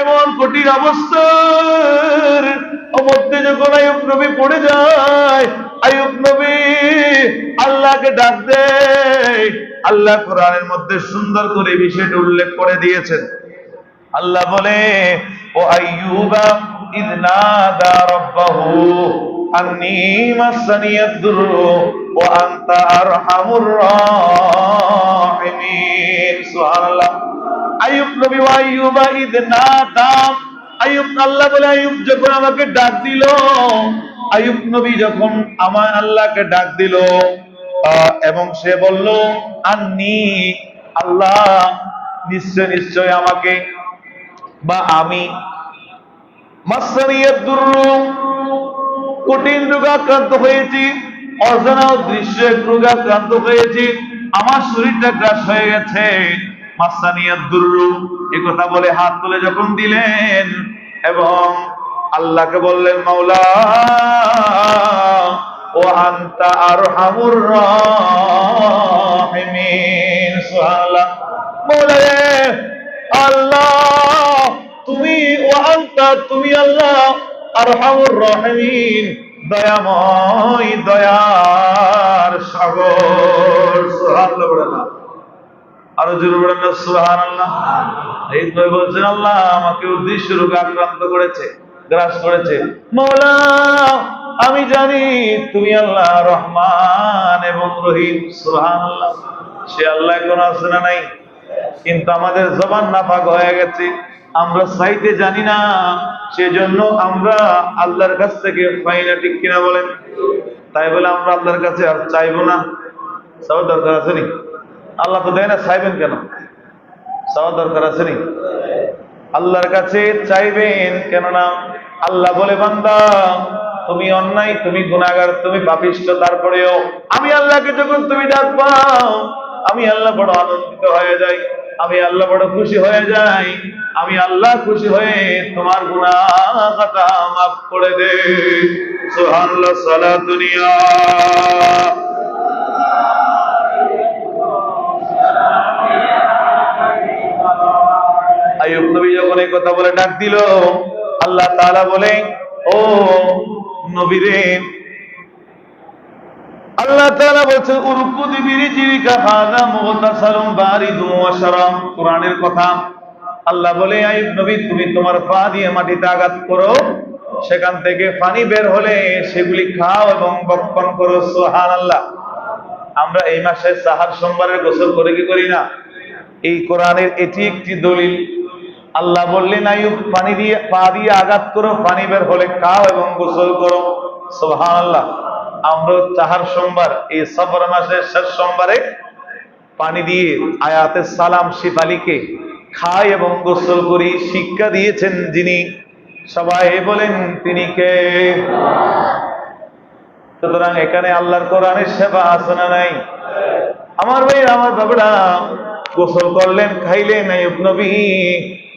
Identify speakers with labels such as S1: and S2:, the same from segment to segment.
S1: এমন কঠিন অবস্থার মধ্যে যখন আয়ুব নবী পড়ে যায়, আয়ুব নবী আল্লাহকে ডাক দেয়। আল্লাহ কোরআনের মধ্যে সুন্দর করে বিষয়টা উল্লেখ করে দিয়েছেন। আল্লাহ বলে, ও আইয়ুবা ইদ নাদা রাব্বাহু আন্নী মাসানিয়াদ দুরু ওয়া আনতা আরহামুর রাহিমিন। সুবহানাল্লাহ। আইয়ুব নবী ইদ নাদা আইয়ুব আল্লাহ বলে আইয়ুব যখন আমাকে ডাক দিল আইয়ুব নবী যখন আমার আল্লাহকে ডাক দিল এবং সে বলল, আন্নি, আল্লাহ নিশ্চয় নিশ্চয় আমাকে বা আমি কঠিন রোগাক্রান্ত হয়েছি, অজানা দৃশ্য রোগাক্রান্ত হয়েছি, আমার শরীরটা গ্রাস হয়ে গেছে। কথা বলে হাত তুলে যখন দিলেন, এবং আল্লাহকে বললেন, মাওলা, ও আন্তা রাহিমিন, সুবহানাল্লাহ। আল্লাহ, তুমি ও আন্তা, তুমি আল্লাহ আরহামুর রাহিমিন, দয়াময়, দয়ার সাগর আরও জোরে বলেন, সুবহানাল্লাহ। এই বলছেন, আল্লাহ আমাকে উদ্দেশ্য রোগে আক্রান্ত করেছে, গ্রাস করেছে। আমি জানি তুমি আল্লাহ রহমান এবং রহিম, সুবহানাল্লাহ। সে আল্লাহ কোন আছে না নাই? কিন্তু আমাদের জবান নাপাক হয়ে গেছে। আমরা চাইতে জানি না, সেজন্য আমরা আল্লাহর কাছ থেকে পাই না ঠিক কিনা বলেন? তাই বলে আমরা আল্লাহর কাছে আর চাইব না। চাওয়ার দরকার আছে নি আল্লাহ তো দেয় না, চাইবেন কেন? চাওয়ার দরকার আছে নি? আল্লাহর কাছে চাইবেন কেননা আল্লাহ বলে, বান্দা, তুমি অন্যায়, তুমি গুনাহগার, তুমি পাপিষ্ট, তারপরেও আমি আল্লাহকে যখন তুমি ডাকবাও আমি আল্লাহ বড় আনন্দিত হয়ে যাই, আমি আল্লাহ বড় খুশি হয়ে যাই, আমি আল্লাহ খুশি হয়ে তোমার গুনাহ খাতা মাফ করে দে সুবহানাল্লাহ সালাতুনিয়া আইয়ুব নবী যখন এই কথা বলে ডাক দিল, আল্লাহ তাআলা বলে, ও নবী রে আল্লাহ তাআলা বলছে, উরকুদি বিরিজিকা হাযা মুগতাসালুম বারিদুম ওয়া শারাব কোরআনের কথা। আল্লাহ বলে, আইয়ুব নবী, তুমি তোমার পা দিয়ে মাটিতে আঘাত করো। সেখান থেকে পানি বের হলে সেগুলি খাও এবং বক্ষণ করো। সুবহানাল্লাহ। আমরা এই মাসে সাহার সোমবারের গোসল করে কি করি না? এই কোরআনের এটি একটি দলিল। আল্লাহ বললেন, আয়ুব, পানি দিয়ে, পা দিয়ে আঘাত করো, পানি বের হলে খাও এবং গোসল করো। সুবহানাল্লাহ। আমরা চাহার সোমবার, এই সফর মাসের শেষ সোমবারে পানি দিয়ে আয়াতে সালাম শিফালিকে খাই এবং গোসল করি শিক্ষা দিয়েছেন যিনি। সবাই বলেন, তিনি কে? সুতরাং এখানে আল্লাহর কোরআনের সেবা আছে না নাই? আমার ভাই আমার বাবরা, গোসল করলেন, খাইলেন নবী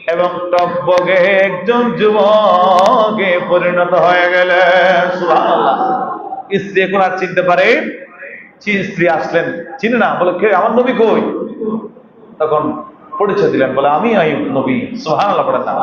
S1: এবং টব্বগে একজন যুবকে পরিণত হয়ে গেলেন। স্ত্রী এখন আর চিনতে পারে স্ত্রী আসলেন। চিনে না, বলে, কে, আমার নবী কই? তখন পরিচয় দিলেন, বলে আমি নবী। সুবহানাল্লাহ পড়েন না।